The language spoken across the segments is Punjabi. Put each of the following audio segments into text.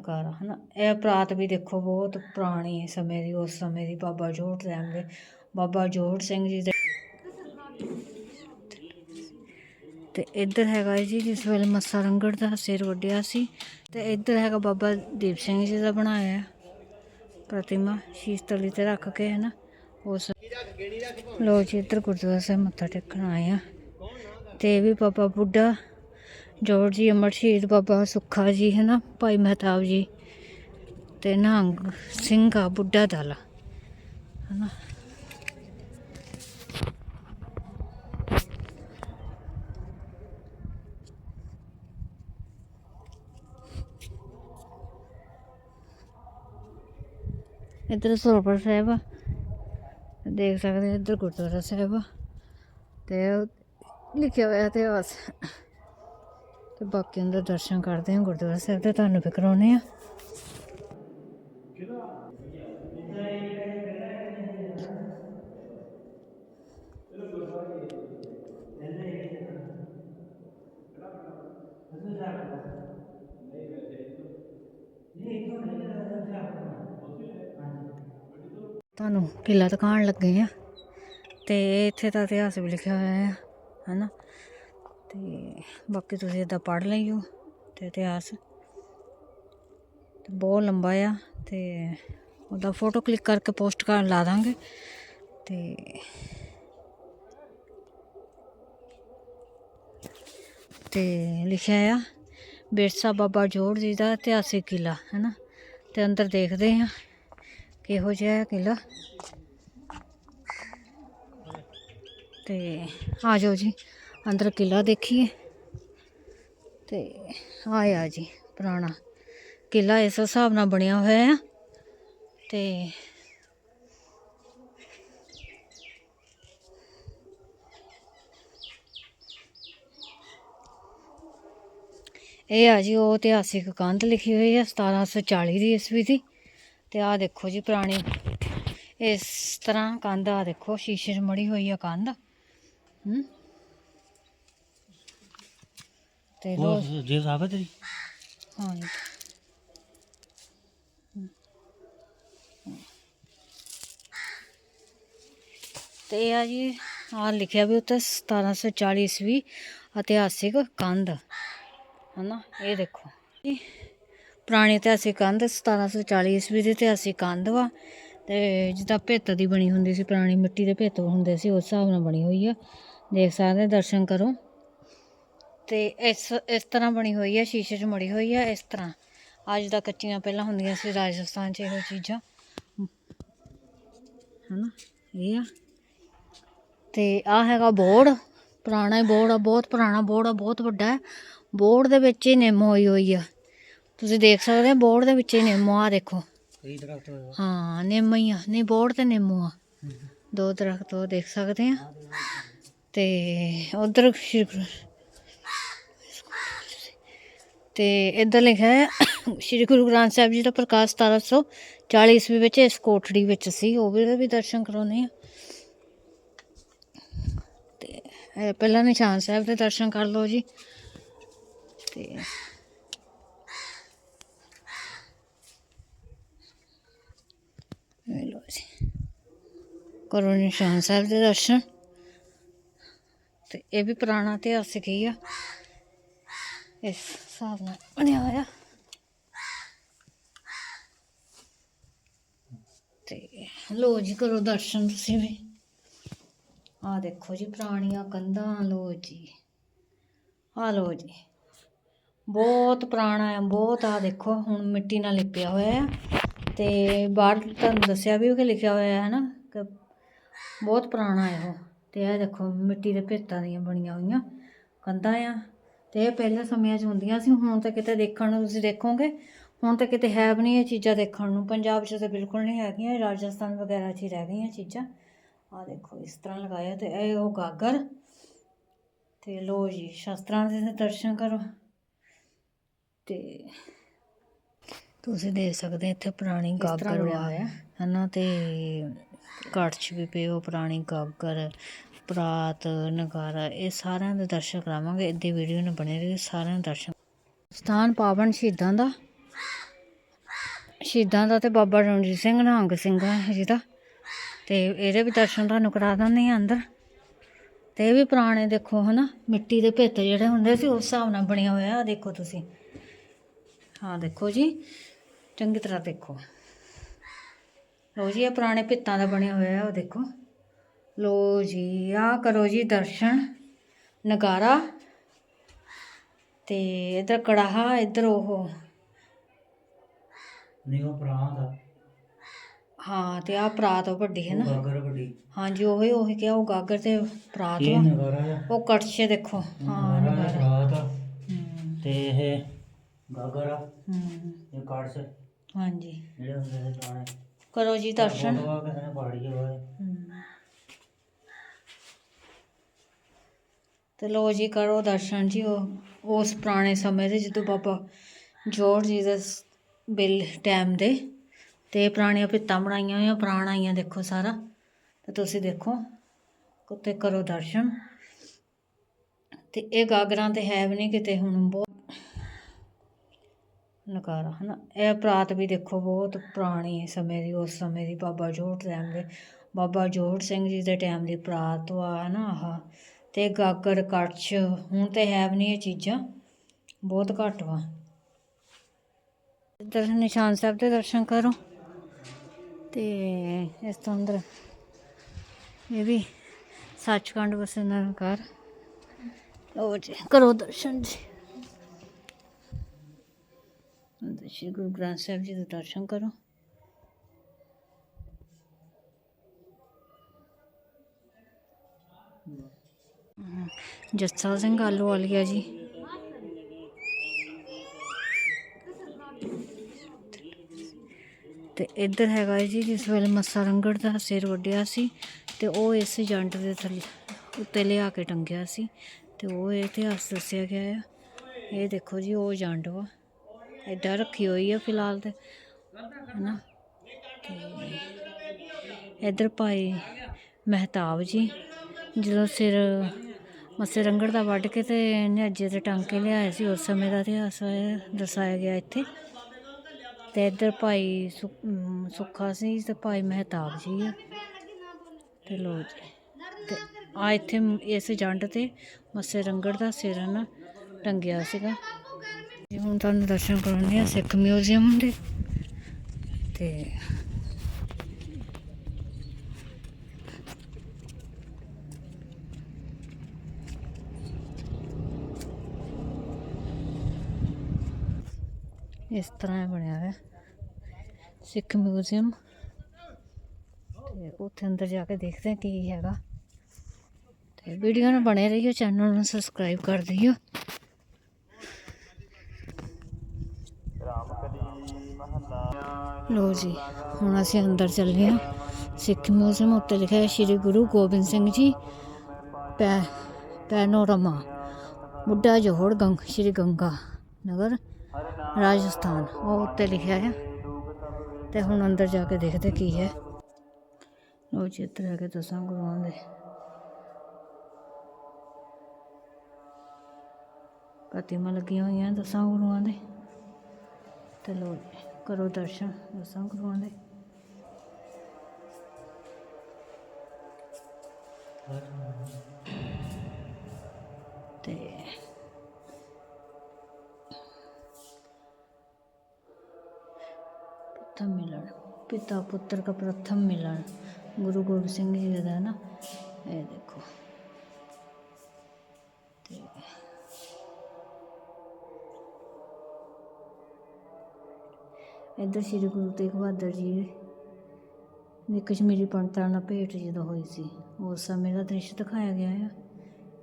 ਨਕਾਰਾ ਹਨਾ? ਇਹ ਪ੍ਰਾਤ ਵੀ ਦੇਖੋ, ਬਹੁਤ ਪੁਰਾਣੀ ਸਮੇਂ ਦੀ, ਉਸ ਸਮੇਂ ਦੀ ਬਾਬਾ ਜੋੜ ਟਾਈਮ ਦੇ, ਬਾਬਾ ਜੋੜ ਸਿੰਘ ਜੀ ਦੇ ਤੇ ਇੱਧਰ ਹੈਗਾ ਜੀ, ਜਿਸ ਵੇਲੇ ਮੱਸਾ ਰੰਗੜ ਦਾ ਸਿਰ ਵੱਢਿਆ ਸੀ, ਤੇ ਇੱਧਰ ਹੈਗਾ ਬਾਬਾ ਦੀਪ ਸਿੰਘ ਜੀ ਦਾ ਬਣਾਇਆ ਪ੍ਰਤਿਮਾ, ਸ਼ੀਸ਼ ਤਲੀ ਤੇ ਰੱਖ ਕੇ ਹੈ ਨਾ ਉਸ ਲੋ ਜੀ, ਇੱਧਰ ਗੁਰਦੁਆਰਾ ਸਾਹਿਬ ਮੱਥਾ ਟੇਕਣ ਆਏ ਆ। ਤੇ ਵੀ ਬਾਬਾ ਬੁੱਢਾ ਜੋੜ ਜੀ, ਅਮਰ ਸ਼ਹੀਦ ਬਾਬਾ ਸੁੱਖਾ ਜੀ ਹੈ ਨਾ ਭਾਈ ਮਹਿਤਾਬ ਜੀ ਤੇ ਨਹੰਗ ਸਿੰਘ ਆ, ਬੁੱਢਾ ਦਾਲਾ ਹੈ ਨਾ ਇੱਧਰ ਸਰੋਵਰ ਸਾਹਿਬ ਆ। ਦੇਖ ਸਕਦੇ ਇੱਧਰ ਗੁਰਦੁਆਰਾ ਸਾਹਿਬ ਆ। ਤੇ ਲਿਖਿਆ ਹੋਇਆ ਤੇ ਬਸ। ਤੇ ਬਾਕੀਆਂ ਦੇ ਦਰਸ਼ਨ ਕਰਦੇ ਹਾਂ, ਗੁਰਦੁਆਰਾ ਸਾਹਿਬ ਦੇ, ਤੁਹਾਨੂੰ ਵੀ ਕਰਾਉਣੇ ਆ ਤੁਹਾਨੂੰ ਕਿਲਾ ਦਿਖਾਉਣ ਲੱਗੇ ਆ ਤੇ ਇੱਥੇ ਤਾਂ ਇਤਿਹਾਸ ਵੀ ਲਿਖਿਆ ਹੋਇਆ ਹੈ, ਹਨਾ? ਤੇ ਬਾਕੀ ਤੁਸੀਂ ਇਦਾਂ ਪੜ੍ਹ ਲਈਓ ਤੇ ਇਤਿਹਾਸ। ਤੇ ਬਹੁਤ ਲੰਬਾ ਆ ਤੇ ਉਹਦਾ ਫੋਟੋ ਕਲਿੱਕ ਕਰਕੇ ਪੋਸਟ ਕਰ ਲਾ ਦਾਂਗੇ। ਤੇ ਤੇ ਲਿਖਿਆ ਆ, ਬਿਰਸਾ ਬਾਬਾ ਜੋੜ ਜੀ ਦਾ ਇਤਿਹਾਸਿਕ ਕਿਲਾ ਹੈਨਾ? ਤੇ ਅੰਦਰ ਦੇਖਦੇ ਆ ਕਿਹੋ ਜਿਹਾ ਹੈ ਕਿਲਾ ਤੇ ਆ ਜਾਓ ਜੀ। ਅੰਦਰ ਕਿਲਾ ਦੇਖੀਏ। ਤੇ ਆਇਆ ਜੀ ਪੁਰਾਣਾ ਕਿਲਾ ਇਸ ਹਿਸਾਬ ਨਾਲ ਬਣਿਆ ਹੋਇਆ ਆ। ਤੇ ਇਹ ਆ ਜੀ ਉਹ ਇਤਿਹਾਸਿਕ ਕੰਧ ਲਿਖੀ ਹੋਈ ਹੈ 1740 ਦੀ ਈਸਵੀ ਦੀ। ਤੇ ਆਹ ਦੇਖੋ ਜੀ ਪੁਰਾਣੀ, ਇਸ ਤਰ੍ਹਾਂ ਕੰਧ ਆ ਦੇਖੋ, ਸ਼ੀਸ਼ੇ 'ਚ ਮੜੀ ਹੋਈ ਆ ਕੰਧ। ਹੂੰ। ਤੇ ਉਹ ਜੇ ਸਾਫ਼ ਹੈ ਤੇਰੀ? ਹਾਂ ਜੀ। ਤੇ ਇਹ ਆ ਜੀ ਆ ਲਿਖਿਆ ਵੀ ਉੱਤੇ 1740 ਈਸਵੀ ਇਤਿਹਾਸਿਕ ਕੰਧ ਹਨਾ? ਇਹ ਦੇਖੋ। ਜੀ ਪੁਰਾਣੀ ਇਤਿਹਾਸਿਕ ਕੰਧ 1740 ਈਸਵੀ ਦੀ ਇਤਿਹਾਸਿਕ ਕੰਧ ਵਾ ਤੇ ਜਿੱਦਾਂ ਭਿੱਤ ਦੀ ਬਣੀ ਹੁੰਦੀ ਸੀ ਪੁਰਾਣੀ ਮਿੱਟੀ ਦੇ ਭਿੱਤ ਹੁੰਦੇ ਸੀ ਉਸ ਹਿਸਾਬ ਨਾਲ ਬਣੀ ਹੋਈ ਆ। ਦੇਖ ਸਕਦੇ ਦਰਸ਼ਨ ਕਰੋ। ਤੇ ਇਸ ਇਸ ਤਰ੍ਹਾਂ ਬਣੀ ਹੋਈ ਹੈ ਸ਼ੀਸ਼ੇ 'ਚ ਮੜੀ ਹੋਈ ਹੈ ਇਸ ਤਰ੍ਹਾਂ। ਅੱਜ ਦਾ ਕੱਚੀਆਂ ਪਹਿਲਾਂ ਹੁੰਦੀਆਂ ਸੀ ਰਾਜਸਥਾਨ 'ਚ ਇਹੋ ਚੀਜ਼ਾਂ। ਹਨਾ? ਇਹ ਆ। ਤੇ ਆ ਹੈਗਾ ਬੋਰਡ। ਪੁਰਾਣਾ ਹੀ ਬੋਰਡ ਆ ਬਹੁਤ ਪੁਰਾਣਾ ਬੋਰਡ ਆ ਬਹੁਤ ਵੱਡਾ ਹੈ। ਬੋਰਡ ਦੇ ਵਿੱਚ ਹੀ ਨਿੰਮ ਹੋਈ ਹੋਈ ਆ। ਤੁਸੀਂ ਦੇਖ ਸਕਦੇ ਹੋ ਬੋਰਡ ਦੇ ਵਿੱਚ ਹੀ ਨਿੰਮ ਆ ਦੇਖੋ। ਕਈ ਦਰਖਤ ਹੋਇਆ ਹਾਂ ਨਿੰਮ ਹੀ ਆ। ਨਹੀਂ ਬੋਰਡ ਤੇ ਨਿੰਮ ਆ। ਦੋ ਦਰਖਤ ਉਹ ਦੇਖ ਸਕਦੇ ਆ। ਤੇ ਉਧਰ ਸ਼੍ਰੀ ਤੇ ਇੱਧਰ ਲਿਖਿਆ ਹੈ, ਸ਼੍ਰੀ ਗੁਰੂ ਗ੍ਰੰਥ ਸਾਹਿਬ ਜੀ ਦਾ ਪ੍ਰਕਾਸ਼ 1740 ਈਸਵੀ ਵਿੱਚ ਇਸ ਕੋਠੜੀ ਵਿੱਚ ਸੀ, ਉਹ ਵੀ ਵੀ ਦਰਸ਼ਨ ਕਰਾਉਣੇ ਆ ਤੇ ਪਹਿਲਾਂ ਨਿਸ਼ਾਨ ਸਾਹਿਬ ਦੇ ਦਰਸ਼ਨ ਕਰ ਲਓ ਜੀ। ਤੇ ਇਹ ਜੀ, ਕਰੋ ਨਿਸ਼ਾਨ ਸਾਹਿਬ ਦੇ ਦਰਸ਼ਨ। ਤੇ ਇਹ ਵੀ ਪੁਰਾਣਾ ਇਤਿਹਾਸ ਹੀ ਆ? ਇਸ ਹਿਸਾਬ ਨਾਲ ਬਣਿਆ ਹੋਇਆ। ਤੇ ਲੋ ਜੀ ਕਰੋ ਦਰਸ਼ਨ ਤੁਸੀਂ ਵੀ। ਆ ਦੇਖੋ ਜੀ ਪੁਰਾਣੀਆਂ ਕੰਧਾਂ, ਲੋ ਜੀ। ਆ ਲੋ ਜੀ। ਬਹੁਤ ਪੁਰਾਣਾ ਹੈ, ਬਹੁਤ ਆ ਦੇਖੋ, ਹੁਣ ਮਿੱਟੀ ਨਾਲ ਲਿਪਿਆ ਹੋਇਆ ਹੈ। ਤੇ ਬਾਹਰ ਤੁਹਾਨੂੰ ਦੱਸਿਆ ਵੀ ਉਹ ਕਿ ਲਿਖਿਆ ਹੋਇਆ ਹੈ ਨਾ, ਕਿ ਬਹੁਤ ਪੁਰਾਣਾ ਹੈ ਉਹ। ਤੇ ਇਹ ਦੇਖੋ, ਮਿੱਟੀ ਦੇ ਭੇਤਾਂ ਦੀਆਂ ਬਣੀਆਂ ਹੋਈਆਂ ਕੰਧਾਂ ਆ। ਤੇ ਇਹ ਪਹਿਲੇ ਸਮਿਆਂ 'ਚ ਹੁੰਦੀਆਂ ਸੀ ਹੁਣ ਤਾਂ ਕਿਤੇ ਦੇਖਣ ਨੂੰ ਤੁਸੀਂ ਦੇਖੋਗੇ ਹੁਣ ਤਾਂ ਕਿਤੇ ਹੈ ਵੀ ਨਹੀਂ ਇਹ ਚੀਜ਼ਾਂ ਦੇਖਣ ਨੂੰ। ਪੰਜਾਬ 'ਚ ਤਾਂ ਬਿਲਕੁਲ ਨਹੀਂ ਹੈਗੀਆਂ ਰਾਜਸਥਾਨ ਵਗੈਰਾ 'ਚ ਹੀ ਰਹਿ ਗਈਆਂ ਚੀਜ਼ਾਂ। ਆ ਦੇਖੋ ਇਸ ਤਰ੍ਹਾਂ ਲਗਾਇਆ ਤੇ ਇਹ ਉਹ ਗਾਗਰ ਤੇ ਲੋ ਜੀ ਸ਼ਸਤਰਾਂ ਦੇ ਦਰਸ਼ਨ ਕਰੋ। ਤੇ ਤੁਸੀਂ ਦੇਖ ਸਕਦੇ ਹੋ ਇੱਥੇ ਪੁਰਾਣੀ ਗਾਗਰ ਵਾ। ਹਨਾ ਤੇ 'ਚ ਵੀ ਪਏ ਉਹ ਪੁਰਾਣੀ ਗਾਗਰ। ਪਰਾਤ, ਨਗਾਰਾ, ਇਹ ਸਾਰਿਆਂ ਦੇ ਦਰਸ਼ਨ ਕਰਾਵਾਂਗੇ ਇਹਦੀ ਵੀਡੀਓ ਨੂੰ ਬਣੇ ਰਹੀ, ਸਾਰਿਆਂ ਦੇ ਦਰਸ਼ਨ ਸਥਾਨ ਪਾਵਨ ਸ਼ਹੀਦਾਂ ਦਾ। ਸ਼ਹੀਦਾਂ ਦਾ ਤੇ ਬਾਬਾ ਰਣਜੀਤ ਸਿੰਘ, ਨਿਹੰਗ ਸਿੰਘ ਜੀ ਦਾ। ਤੇ ਇਹਦੇ ਵੀ ਦਰਸ਼ਨ ਤੁਹਾਨੂੰ ਕਰਾ ਦਿੰਦੇ ਆ ਅੰਦਰ। ਤੇ ਇਹ ਵੀ ਪੁਰਾਣੇ ਦੇਖੋ ਹਨਾ, ਮਿੱਟੀ ਦੇ ਭਿੱਤ ਜਿਹੜੇ ਹੁੰਦੇ ਸੀ, ਉਸ ਹਿਸਾਬ ਨਾਲ ਬਣਿਆ ਹੋਇਆ ਆ ਦੇਖੋ ਤੁਸੀਂ। ਹਾਂ ਦੇਖੋ ਜੀ, ਚੰਗੀ ਤਰ੍ਹਾਂ ਦੇਖੋ। ਲੋ ਜੀ, ਇਹ ਪੁਰਾਣੇ ਭਿੱਤਾਂ ਦਾ ਬਣਿਆ ਹੋਇਆ ਉਹ ਦੇਖੋ। ਲੋ ਜੀ ਆ ਕਰੋ ਜੀ ਦਰਸ਼ਨ ਨਗਾਰਾ। ਤੇ ਇਧਰ ਕੜਾਹਾ ਇਧਰ ਉਹ। ਨਹੀਂ ਉਹ ਪ੍ਰਾਂਤ ਆ ਹਾਂ ਤੇ ਆ ਪਰਾਤ ਉਹ ਵੱਡੀ ਹੈ ਨਾ। ਗਾਗਰ ਵੱਡੀ। ਹਾਂਜੀ ਉਹੀ ਉਹੀ ਕਿਹਾ ਉਹ ਗਾਗਰ ਤੇ ਪਰਾਤ ਇਹ ਵਾ ਨਗਾਰਾ ਆ ਉਹ ਕੜਛੇ ਦੇਖੋ। ਹਾਂ ਨਗਾਰਾ ਆ, ਪ੍ਰਾਂਤ ਆ ਹੂੰ। ਤੇ ਇਹ ਗਾਗਰ ਆ। ਹੂੰ। ਇਹ ਕਾਰਡਸ ਹਾਂਜੀ। ਜਿਹੜੇ ਹੁੰਦੇ ਪੁਰਾਣੇ ਕਰੋ ਜੀ ਦਰਸ਼ਨ। ਫੋਟੋਆਂ ਕਿਸੇ ਨੇ ਪਾੜੀ ਹੋਏ ਹੂੰ। ਤੇ ਲੋ ਜੀ, ਕਰੋ ਦਰਸ਼ਨ ਜੀ, ਉਹ, ਉਸ ਪੁਰਾਣੇ ਸਮੇਂ ਦੇ ਜਦੋਂ ਬਾਬਾ ਜੋਰ ਜੀ ਦੇ ਸ- ਬਿਲ ਟਾਈਮ ਦੇ ਤੇ ਪੁਰਾਣੀਆਂ ਭਿੱਤਾਂ ਬਣਾਈਆਂ ਹੋਈਆਂ, ਪੁਰਾਣਾ ਆਈਆਂ ਦੇਖੋ ਸਾਰਾ, ਤੇ ਤੁਸੀਂ ਦੇਖੋ ਕੁੱਤੇ ਕਰੋ ਦਰਸ਼ਨ। ਤੇ ਇਹ ਗਾਗਰਾਂ ਤੇ ਹੈ ਵੀ ਨਹੀਂ ਕਿਤੇ ਹੁਣ ਬਹੁਤ ਨਕਾਰਾ, ਹਨਾ? ਇਹ ਪ੍ਰਾਤ ਵੀ ਦੇਖੋ, ਬਹੁਤ ਪੁਰਾਣੀ ਸਮੇਂ ਦੀ, ਉਸ ਸਮੇਂ ਦੀ ਬਾਬਾ ਜੋੜ ਟਾਈਮ ਦੇ। ਬਾਬਾ ਜੋੜ ਸਿੰਘ ਜੀ ਦੇ ਟਾਈਮ ਦੀ ਪ੍ਰਾਤ ਵਾ, ਹਨਾ, ਆਹ। ਅਤੇ ਗਾਗਰ, ਕੜਛ, ਹੁਣ ਤਾਂ ਹੈ ਵੀ ਨਹੀਂ ਇਹ ਚੀਜ਼ਾਂ। ਬਹੁਤ ਘੱਟ ਵਾ। ਇੱਧਰ ਨਿਸ਼ਾਨ ਸਾਹਿਬ ਦੇ ਦਰਸ਼ਨ ਕਰੋ। ਤੇ ਇਸ ਤੋਂ ਅੰਦਰ ਇਹ ਵੀ ਸੱਚਖੰਡ ਵਸੇ ਘਰ। ਲਓ ਜੀ, ਕਰੋ ਦਰਸ਼ਨ ਜੀ। ਸ਼੍ਰੀ ਗੁਰੂ ਗ੍ਰੰਥ ਸਾਹਿਬ ਜੀ ਦੇ ਦਰਸ਼ਨ ਕਰੋ। ਜੱਸਾ ਸਿੰਘ ਆਲੂ ਵਾਲੀਆ ਜੀ। ਤੇ ਇੱਧਰ ਹੈਗਾ ਜੀ, ਜਿਸ ਵੇਲੇ ਮੱਸਾ ਰੰਗੜ ਦਾ ਸਿਰ ਵੱਢਿਆ ਸੀ ਤੇ ਉਹ ਇਸ ਜੰਡ ਦੇ ਥੱਲੇ, ਉੱਤੇ ਲਿਆ ਕੇ ਟੰਗਿਆ ਸੀ ਤੇ ਉਹ ਇਤਿਹਾਸ ਦੱਸਿਆ ਗਿਆ ਆ। ਇਹ ਦੇਖੋ ਜੀ, ਉਹ ਜੰਡ ਵਾ। ਇੱਦਾਂ ਰੱਖੀ ਹੋਈ ਆ ਫਿਲਹਾਲ ਤੇ, ਹਨਾ? ਤੇ ਇੱਧਰ ਭਾਈ ਮਹਿਤਾਬ ਜੀ, ਜਦੋਂ ਸਿਰ ਮੱਸੇ ਰੰਗੜ ਦਾ ਵੱਢ ਕੇ ਤੇ ਨਿਹੱਜੇ ਤੇ ਟੰਗ ਕੇ ਲਿਆਏ ਸੀ, ਉਸ ਸਮੇਂ ਦਾ ਇਤਿਹਾਸ ਦਰਸਾਇਆ ਗਿਆ ਇੱਥੇ। ਤੇ ਇੱਧਰ ਭਾਈ ਸੁ- ਸੁੱਖਾ ਸੀ ਤੇ ਭਾਈ ਮਹਿਤਾਬ ਜੀ ਆ। ਤੇ ਲੋ ਜੀ। ਤੇ ਆ ਇੱਥੇ ਇਸ ਜੰਡ ਤੇ ਮੱਸੇ ਰੰਗੜ ਦਾ ਸਿਰਨ ਟੰਗਿਆ ਸੀਗਾ। ਜੀ ਹੁਣ ਤੁਹਾਨੂੰ ਦਰਸ਼ਨ ਕਰਾਉਂਦੇ ਆ ਸਿੱਖ ਮਿਊਜ਼ੀਅਮ ਦੇ। ਤੇ ਇਸ ਤਰ੍ਹਾਂ ਬਣਿਆ ਹੋਇਆ। ਸਿੱਖ ਮਿਊਜ਼ੀਅਮ। ਤੇ ਉੱਥੇ ਅੰਦਰ ਜਾ ਕੇ ਦੇਖਦੇ ਹਾਂ ਕੀ ਹੈਗਾ। ਤੇ ਵੀਡੀਓ ਨੂੰ ਬਣੇ ਰਹੀਓ, ਚੈਨਲ ਨੂੰ ਸਬਸਕ੍ਰਾਈਬ ਕਰ ਦਿਓ। ਲੋ ਜੀ, ਹੁਣ ਅਸੀਂ ਅੰਦਰ ਚੱਲੇ ਹਾਂ। ਸਿੱਖ ਮਿਊਜ਼ੀਅਮ ਉੱਤੇ ਲਿਖਿਆ ਹੈ ਸ਼੍ਰੀ ਗੁਰੂ ਗੋਬਿੰਦ ਸਿੰਘ ਜੀ, ਪੈ, ਪੈਨੋਰਮਾ, ਬੁੱਢਾ ਜੋਹੜ ਗੰਗ, ਸ਼੍ਰੀ ਗੰਗਾ ਨਗਰ। ਰਾਜਸਥਾਨ, ਉਹ ਉੱਤੇ ਲਿਖਿਆ ਹੈ। ਤੇ ਹੁਣ ਅੰਦਰ ਜਾ ਕੇ ਦੇਖਦੇ ਕੀ ਹੈ। ਲੋ ਚਿੱਤਰ ਇੱਧਰ ਆ ਕੇ ਦਸਾਂ ਗੁਰੂਆਂ ਦੇ। ਪ੍ਰਤਿਮਾ ਲੱਗੀਆਂ ਹੋਈਆਂ ਦਸਾਂ ਗੁਰੂਆਂ ਦੇ। ਤੇ ਲੋ ਕਰੋ ਦਰਸ਼ਨ ਦਸਾਂ ਗੁਰੂਆਂ ਦੇ। ਤੇ ਪਿਤਾ ਪੁੱਤਰ ਦਾ ਪ੍ਰਥਮ ਮਿਲਣ। ਗੁਰੂ ਗੋਬਿੰਦ ਸਿੰਘ ਜੀ ਦਾ ਨਾ, ਇਹ ਦੇਖੋ। ਤੇ ਇੱਧਰ ਸ੍ਰੀ ਗੁਰੂ ਤੇਗ ਬਹਾਦਰ ਜੀ ਨੇ ਕਸ਼ਮੀਰੀ ਪੰਡਤਾਂ ਨਾਲ ਭੇਟ ਜਦੋਂ ਹੋਈ ਸੀ, ਉਸ ਸਮੇਂ ਦਾ ਦ੍ਰਿਸ਼ ਦਿਖਾਇਆ ਗਿਆ ਹੈ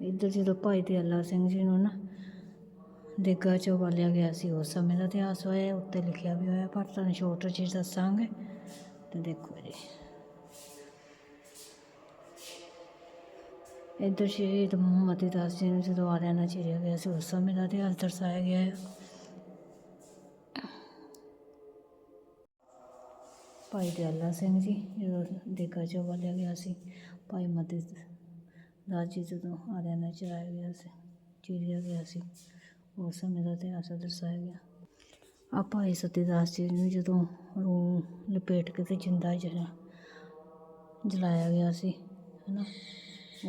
ਇੱਧਰ ਜਦੋਂ ਭਾਈ ਤੇ ਅੱਲਾ ਸਿੰਘ ਜੀ ਨੂੰ ਨਾ ਦੇਗਾ ਚੋਂ ਵਾਲਿਆ ਗਿਆ ਸੀ, ਉਸ ਸਮੇਂ ਦਾ ਇਤਿਹਾਸ ਹੋਇਆ, ਉੱਤੇ ਲਿਖਿਆ ਵੀ ਹੋਇਆ, ਪਰ ਤੁਹਾਨੂੰ ਛੋਟਾ ਚੀਜ਼ ਦੱਸਾਂਗੇ। ਦੇਖੋ ਜੀ। ਇੱਧਰ ਸ਼ਹੀਦ ਮੁਹੰਮਦ ਦਾਸ ਜੀ ਨੂੰ ਜਦੋਂ ਆਰਿਆਂ ਨਾਲ ਚਿਰਿਆ ਗਿਆ ਸੀ ਉਸ ਸਮੇਂ ਦਾ ਇਤਿਹਾਸ ਦਰਸਾਇਆ ਗਿਆ ਹੈ। ਭਾਈ ਦਿਆਲਾ ਸਿੰਘ ਜੀ ਜਦੋਂ ਦੇਗਾ ਚੋਂ ਬਾਲਿਆ ਗਿਆ ਸੀ, ਭਾਈ ਮਤੀ ਦਾਸ ਜੀ ਜਦੋਂ ਆਰਿਆਂ ਨਾਲ ਚਿਰਾਇਆ ਗਿਆ ਸੀ ਚਿਰਿਆ ਗਿਆ ਸੀ ਉਸ ਸਮੇਂ ਦਾ ਇਤਿਹਾਸ ਦਰਸਾਇਆ ਗਿਆ। ਆ ਭਾਈ ਸਤੀਦਾਸ ਜੀ ਨੂੰ ਜਦੋਂ ਰੂਹ ਲਪੇਟ ਕੇ ਤੇ ਜਿੰਦਾ ਜਲਾ ਜਲਾਇਆ ਗਿਆ ਸੀ, ਹਨਾ?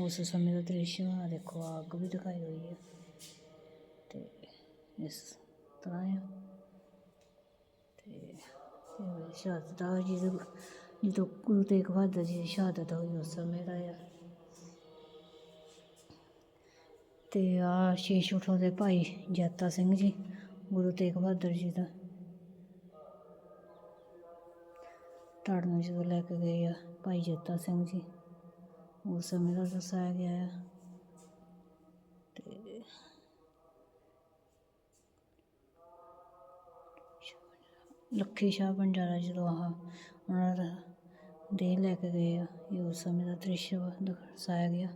ਉਸ ਸਮੇਂ ਦਾ ਦ੍ਰਿਸ਼ ਆ, ਦੇਖੋ, ਅੱਗ ਵੀ ਦਿਖਾਈ ਹੋਈ ਹੈ ਤੇ ਇਸ ਤਰ੍ਹਾਂ ਆ। ਤੇ ਇਹ ਸ਼ਹਾਦਤ ਆ ਜਦੋਂ ਜਦੋਂ ਗੁਰੂ ਤੇਗ ਬਹਾਦਰ ਜੀ ਦੀ ਸ਼ਹਾਦਤ ਹੋਈ ਉਸ ਸਮੇਂ ਦਾ ਆ। ਤੇ ਆ ਸ਼ੀਸ਼ ਉਠਾਉਂਦੇ ਭਾਈ ਜੈਤਾ ਸਿੰਘ ਜੀ, ਗੁਰੂ ਤੇਗ ਬਹਾਦਰ ਜੀ ਦਾ। ਧੜ ਨੂੰ ਜਦੋਂ ਲੈ ਕੇ ਗਏ ਆ, ਭਾਈ ਜੱਤਾ ਸਿੰਘ ਜੀ। ਉਸ ਸਮੇਂ ਦਾ ਦੱਸਿਆ ਗਿਆ ਆ। ਤੇ ਲੱਖੀ ਸ਼ਾਹ ਬੰਜਾਰਾ ਜਦੋਂ ਆਹ ਉਹਨਾਂ ਦਾ ਦੇ ਲੈ ਕੇ ਗਏ ਆ, ਇਹ ਉਸ ਸਮੇਂ ਦਾ ਦ੍ਰਿਸ਼ ਦਰਸਾਇਆ ਗਿਆ।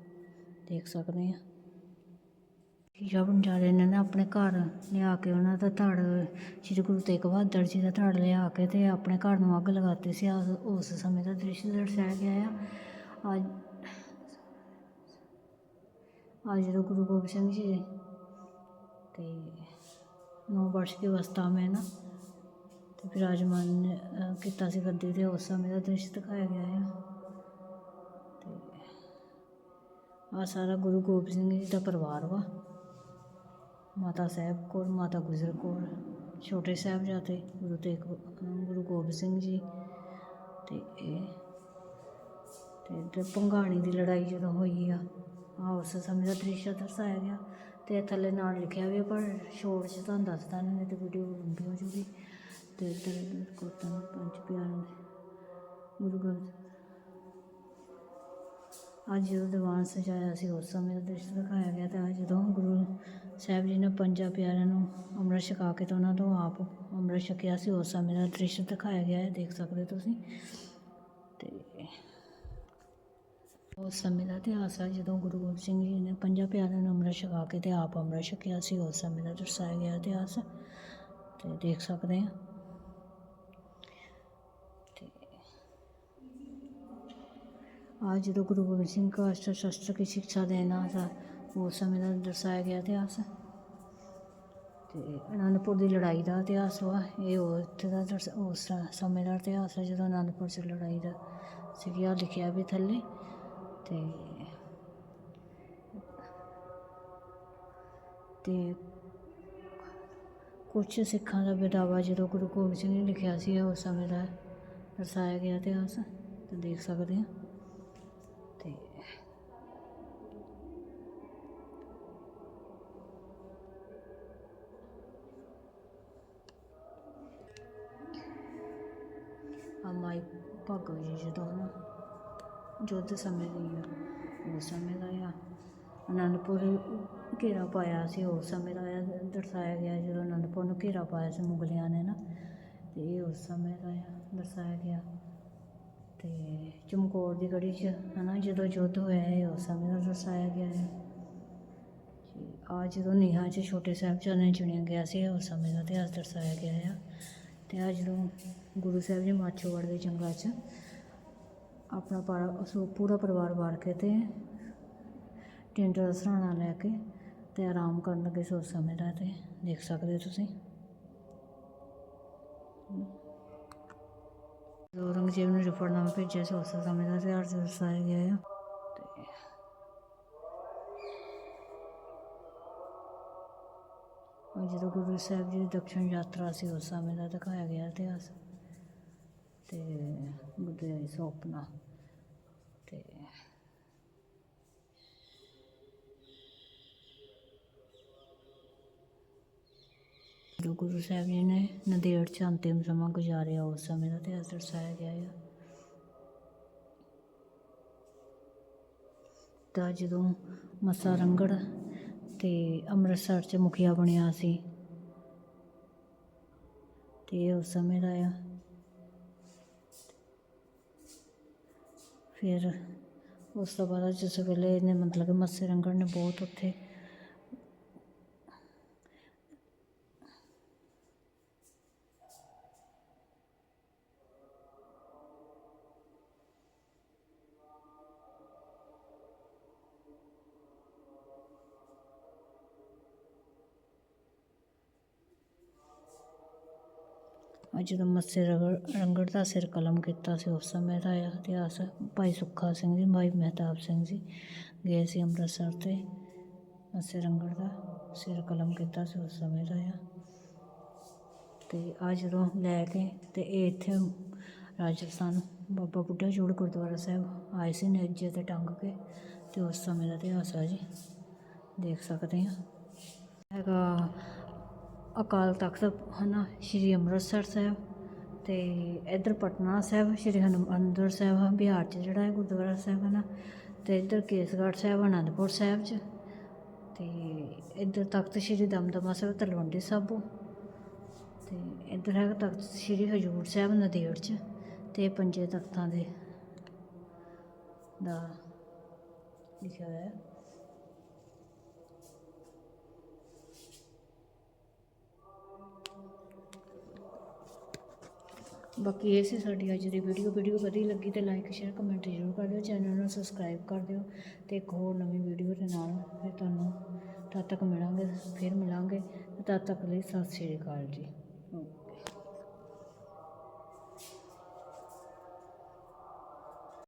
ਦੇਖ ਸਕਦੇ ਆ। ਸ਼ਾਹ ਬੰਜਾਰੇ ਨੇ ਨਾ ਆਪਣੇ ਘਰ ਲਿਆ ਕੇ ਉਹਨਾਂ ਦਾ ਧੜ, ਸ੍ਰੀ ਗੁਰੂ ਤੇਗ ਬਹਾਦਰ ਜੀ ਦਾ ਧੜ ਲਿਆ ਕੇ ਅਤੇ ਆਪਣੇ ਘਰ ਨੂੰ ਅੱਗ ਲਗਾਤੀ ਸੀ। ਆਹ ਉਸ ਸਮੇਂ ਦਾ ਦ੍ਰਿਸ਼ ਦਰਸਾਇਆ ਗਿਆ ਆ। ਅੱਜ ਅੱਜ ਜਦੋਂ ਗੁਰੂ ਗੋਬਿੰਦ ਸਿੰਘ ਜੀ ਤੇ ਨੌ ਵਰਸ਼ ਦੀ ਅਵਸਥਾ ਮੈਂ ਨਾ ਤੇ ਵਿਰਾਜਮਾਨ ਕੀਤਾ ਸੀ ਗੱਦੀ ਤੇ, ਉਸ ਸਮੇਂ ਦਾ ਦ੍ਰਿਸ਼ ਦਿਖਾਇਆ ਗਿਆ ਹੈ ਤੇ ਆ ਸਾਰਾ ਗੁਰੂ ਗੋਬਿੰਦ ਸਿੰਘ ਜੀ ਦਾ ਪਰਿਵਾਰ ਵਾ। ਮਾਤਾ ਸਾਹਿਬ ਕੌਰ ਮਾਤਾ ਗੁਜਰ ਕੌਰ ਛੋਟੇ ਸਾਹਿਬਜ਼ਾਦੇ ਗੁਰੂ ਤੇਗ ਗੁਰੂ ਗੋਬਿੰਦ ਸਿੰਘ ਜੀ ਤੇ ਇਹ ਤੇ ਇੱਧਰ ਭੰਗਾਣੀ ਦੀ ਲੜਾਈ ਜਦੋਂ ਹੋਈ ਆ ਆ ਉਸ ਸਮੇਂ ਦਾ ਦ੍ਰਿਸ਼ ਦਰਸਾਇਆ ਗਿਆ ਤੇ ਥੱਲੇ ਨਾਲ ਲਿਖਿਆ ਵੀ ਆ, ਪਰ ਸ਼ੋਰ 'ਚ ਤੁਹਾਨੂੰ ਦੱਸਦਾ ਨਹੀਂ ਤੇ ਵੀਡੀਓ ਲੰਬੀ ਹੋ ਜੂਗੀ। ਤੇ ਇੱਧਰ ਕੋਤਨ ਪੰਜ ਪਿਆਰਿਆਂ ਗੁਰੂ ਗ੍ਰੰਥ ਅੱਜ ਜਦੋਂ ਦੀਵਾਨ ਸਜਾਇਆ ਸੀ, ਉਸ ਸਮੇਂ ਦਾ ਦ੍ਰਿਸ਼ ਦਿਖਾਇਆ ਗਿਆ ਤਾਂ ਜਦੋਂ ਗੁਰੂ ਸਾਹਿਬ ਜੀ ਨੇ ਪੰਜਾਂ ਪਿਆਰਿਆਂ ਨੂੰ ਅੰਮ੍ਰਿਤ ਛਕਾ ਕੇ ਤੇ ਉਹਨਾਂ ਤੋਂ ਆਪ ਅੰਮ੍ਰਿਤ ਛਕਿਆ ਸੀ, ਉਸ ਸਮੇਂ ਦਾ ਦ੍ਰਿਸ਼ ਦਿਖਾਇਆ ਗਿਆ ਹੈ, ਦੇਖ ਸਕਦੇ ਤੁਸੀਂ। ਤੇ ਉਸ ਸਮੇਂ ਦਾ ਇਤਿਹਾਸ ਹੈ, ਜਦੋਂ ਗੁਰੂ ਗੋਬਿੰਦ ਸਿੰਘ ਜੀ ਨੇ ਪੰਜਾਂ ਪਿਆਰਿਆਂ ਨੂੰ ਅੰਮ੍ਰਿਤ ਛਕਾ ਕੇ ਤੇ ਆਪ ਅੰਮ੍ਰਿਤ ਛਕਿਆ ਸੀ, ਉਸ ਸਮੇਂ ਦਾ ਦਰਸਾਇਆ ਗਿਆ ਇਤਿਹਾਸ। ਤੇ ਦੇਖ ਸਕਦੇ ਹਾਂ। ਅੱਜ ਜਦੋਂ ਗੁਰੂ ਗੋਬਿੰਦ ਸਿੰਘ ਕਾ ਅਸਤਰ ਸ਼ਸਤਰ ਦੀ ਸਿੱਖਿਆ ਦੇਣਾ था ਉਸ ਸਮੇਂ ਦਾ ਦਰਸਾਇਆ ਗਿਆ ਇਤਿਹਾਸ। ਤੇ ਅਨੰਦਪੁਰ ਦੀ ਲੜਾਈ ਦਾ ਇਤਿਹਾਸ ਵਾ, ਇਹ ਉੱਥੇ ਦਾ ਦਰਸ- ਉਸ ਸਮੇਂ ਦਾ ਇਤਿਹਾਸ ਹੈ ਜਦੋਂ ਅਨੰਦਪੁਰ 'ਚ ਲੜਾਈ ਦਾ ਸੀਗਾ ਲਿਖਿਆ ਵੀ ਥੱਲੇ। ਤੇ ਤੇ ਕੁਝ ਸਿੱਖਾਂ ਦਾ ਵਿਦਾਵਾ ਜਦੋਂ ਗੁਰੂ ਗੋਬਿੰਦ ਸਿੰਘ ਨੇ ਲਿਖਿਆ ਸੀ ਉਸ ਸਮੇਂ ਦਾ ਦਰਸਾਇਆ ਗਿਆ ਇਤਿਹਾਸ। ਤੇ ਦੇਖ ਸਕਦੇ ਹਾਂ। ਮਾਈ ਭਾਗੋ ਜੀ ਜਦੋਂ ਨਾ ਯੁੱਧ ਸਮੇਂ ਦੀ ਆ ਉਸ ਸਮੇਂ ਦਾ ਆ। ਅਨੰਦਪੁਰ ਘੇਰਾ ਪਾਇਆ ਸੀ ਉਸ ਸਮੇਂ ਦਾ ਆ, ਦਰਸਾਇਆ ਗਿਆ ਜਦੋਂ ਅਨੰਦਪੁਰ ਨੂੰ ਘੇਰਾ ਪਾਇਆ ਸੀ ਮੁਗਲਿਆਂ ਨੇ ਨਾ, ਤੇ ਇਹ ਉਸ ਸਮੇਂ ਦਾ ਆ, ਦਰਸਾਇਆ ਗਿਆ। ਤੇ ਚਮਕੌਰ ਦੀ ਗੜੀ 'ਚ ਹਨਾ, ਜਦੋਂ ਯੁੱਧ ਹੋਇਆ ਹੈ ਉਸ ਸਮੇਂ ਦਾ ਦਰਸਾਇਆ ਗਿਆ ਹੈ ਆ ਜਦੋਂ ਨੀਹਾਂ 'ਚ ਛੋਟੇ ਸਾਹਿਬਜ਼ਾਦੇ ਨੂੰ ਚੁਣਿਆ ਗਿਆ ਸੀ ਉਸ ਸਮੇਂ ਦਾ ਇਤਿਹਾਸ ਦਰਸਾਇਆ ਗਿਆ ਆ। ਤੇ ਆ ਜਦੋਂ ਗੁਰੂ ਸਾਹਿਬ ਜੀ ਮਾਛੋਵਾੜ ਦੇ ਜੰਗਲਾਂ 'ਚ। ਆਪਣਾ ਪਰ ਸੋ ਪੂਰਾ ਪਰਿਵਾਰ ਵਾਰ ਕੇ ਤੇ ਟੈਂਟ ਦਾ ਸਰਾਣਾ ਲੈ ਕੇ ਤੇ ਆਰਾਮ ਕਰਨ ਲੱਗੇ ਸੋ ਉਸ ਸਮੇਂ ਦਾ ਤੇ ਦੇਖ ਸਕਦੇ ਹੋ ਤੁਸੀਂ। ਜਦੋਂ ਔਰੰਗਜ਼ੇਬ ਨੇ ਰਿਫਰਨਾਮਾ ਭੇਜਿਆ ਸੀ, ਉਸ ਸਮੇਂ ਦਾ ਇਤਿਹਾਸ ਦਰਸਾਇਆ ਗਿਆ ਆ। ਜਦੋਂ ਗੁਰੂ ਸਾਹਿਬ ਜੀ ਦੀ ਦਕਸ਼ਣ ਯਾਤਰਾ ਸੀ, ਉਸ ਸਮੇਂ ਦਾ ਦਿਖਾਇਆ ਗਿਆ ਇਤਿਹਾਸ। ਤੇ ਗੁਰਦੁਆਰੇ ਸੋਪਨਾ ਤੇ ਜਦੋਂ ਗੁਰੂ ਸਾਹਿਬ ਜੀ ਨੇ ਨੰਦੇੜ 'ਚ ਅੰਤਿਮ ਸਮਾਂ ਗੁਜ਼ਾਰਿਆ, ਉਸ ਸਮੇਂ ਦਾ ਇਤਿਹਾਸ ਦਰਸਾਇਆ ਗਿਆ ਹੈ ਤਾਂ ਜਦੋਂ ਮੱਸਾ ਰੰਗੜ ਤੇ ਅੰਮ੍ਰਿਤਸਰ 'ਚ ਮੁਖੀਆ ਬਣਿਆ ਸੀ, ਤੇ ਉਸ ਸਮੇਂ ਦਾ ਆ ਫਿਰ ਉਸ ਤੋਂ ਬਾਅਦ ਜਿਸ ਵੇਲੇ ਇਹਨੇ ਮਤਲਬ ਕਿ ਮੱਸੇ ਰੰਗੜ ਨੇ ਬਹੁਤ ਉੱਥੇ ਜਦੋਂ ਮੱਸੇ ਰਗੜ, ਰੰਗੜ ਦਾ ਸਿਰ ਕਲਮ ਕੀਤਾ ਸੀ, ਉਸ ਸਮੇਂ ਦਾ ਆ ਇਤਿਹਾਸ ਭਾਈ ਸੁੱਖਾ ਸਿੰਘ ਜੀ, ਭਾਈ ਮਹਿਤਾਬ ਸਿੰਘ ਜੀ ਗਏ ਸੀ ਅੰਮ੍ਰਿਤਸਰ ਤੇ। ਮੱਸੇ ਰੰਗੜ ਦਾ ਸਿਰ ਕਲਮ ਕੀਤਾ ਸੀ, ਉਸ ਸਮੇਂ ਦਾ ਆ। ਅਤੇ ਆ ਜਦੋਂ ਲੈ ਕੇ ਅਤੇ ਇਹ ਇੱਥੇ ਰਾਜਸਥਾਨ ਬਾਬਾ ਬੁੱਢਾ ਜੋੜ ਗੁਰਦੁਆਰਾ ਸਾਹਿਬ ਆਏ ਸੀ ਨੇਜੇ ਤੇ ਟੰਗ ਕੇ ਅਤੇ ਉਸ ਸਮੇਂ ਦਾ ਇਤਿਹਾਸ ਆ ਜੀ। ਦੇਖ ਸਕਦੇ ਹਾਂ ਹੈਗਾ ਅਕਾਲ ਤਖਤ ਹੈ ਨਾ ਸ਼੍ਰੀ ਅੰਮ੍ਰਿਤਸਰ ਸਾਹਿਬ ਅਤੇ ਇੱਧਰ ਪਟਨਾ ਸਾਹਿਬ, ਸ਼੍ਰੀ ਹਰਿਮੰਦਰ ਸਾਹਿਬ, ਬਿਹਾਰ 'ਚ ਜਿਹੜਾ ਹੈ ਗੁਰਦੁਆਰਾ ਸਾਹਿਬ ਹੈ ਨਾ ਅਤੇ ਇੱਧਰ ਕੇਸਗੜ੍ਹ ਸਾਹਿਬ, ਅਨੰਦਪੁਰ ਸਾਹਿਬ 'ਚ ਅਤੇ ਇੱਧਰ ਤਖਤ ਸ਼੍ਰੀ ਦਮਦਮਾ ਸਾਹਿਬ, ਤਲਵੰਡੀ ਸਾਬੋ ਅਤੇ ਇੱਧਰ ਹੈਗਾ ਤਖਤ ਸ਼੍ਰੀ ਹਜੂਰ ਸਾਹਿਬ, ਨਦੇੜ 'ਚ ਅਤੇ ਪੰਜੇ ਤਖਤਾਂ ਦੇ ਦਾ ਲਿਖਿਆ ਹੋਇਆ। ਹੈ ਬਾਕੀ ਇਹ ਸੀ ਸਾਡੀ ਅੱਜ ਦੀ ਵੀਡੀਓ ਵੀਡੀਓ ਵਧੀਆ ਲੱਗੀ ਤੇ ਲਾਈਕ ਸ਼ੇਅਰ ਕਮੈਂਟ ਜ਼ਰੂਰ ਕਰ ਦਿਓ। ਚੈਨਲ ਨੂੰ ਸਬਸਕ੍ਰਾਈਬ ਕਰ ਦਿਓ ਤੇ ਇੱਕ ਹੋਰ ਨਵੀਂ ਵੀਡੀਓ ਦੇ ਨਾਲ ਫਿਰ ਤੁਹਾਨੂੰ ਤਦ ਤੱਕ ਮਿਲਾਂਗੇ, ਫਿਰ ਮਿਲਾਂਗੇ। ਤਦ ਤੱਕ ਲਈ ਸਤਿ ਸ਼੍ਰੀ ਅਕਾਲ ਜੀ।